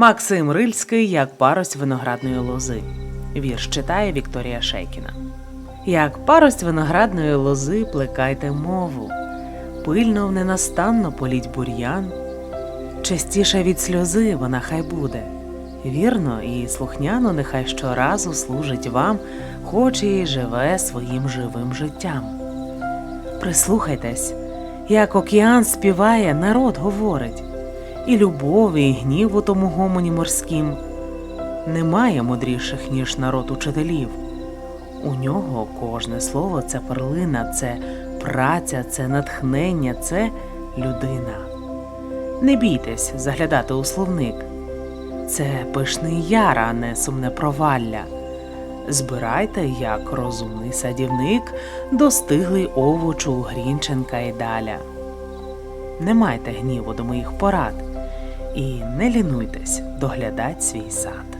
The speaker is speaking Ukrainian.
Максим Рильський як парость виноградної лози. Вірш читає Вікторія Шейкіна. Як парость виноградної лози плекайте мову, пильно в ненастанно політь бур'ян. Частіше від сльози вона хай буде. Вірно і слухняно нехай щоразу служить вам, хоч і живе своїм живим життям. Прислухайтесь, як океан співає, народ говорить, і любов, і гнів у тому гомоні морськім. Немає мудріших, ніж народ учителів. У нього кожне слово це перлина, це праця, це натхнення, це людина. Не бійтесь заглядати у словник. Це пишний яр, а не сумне провалля. Збирайте, як розумний садівник, достиглий овочу Грінченка і даля. Не майте гніву до моїх порад і не лінуйтесь доглядать свій сад.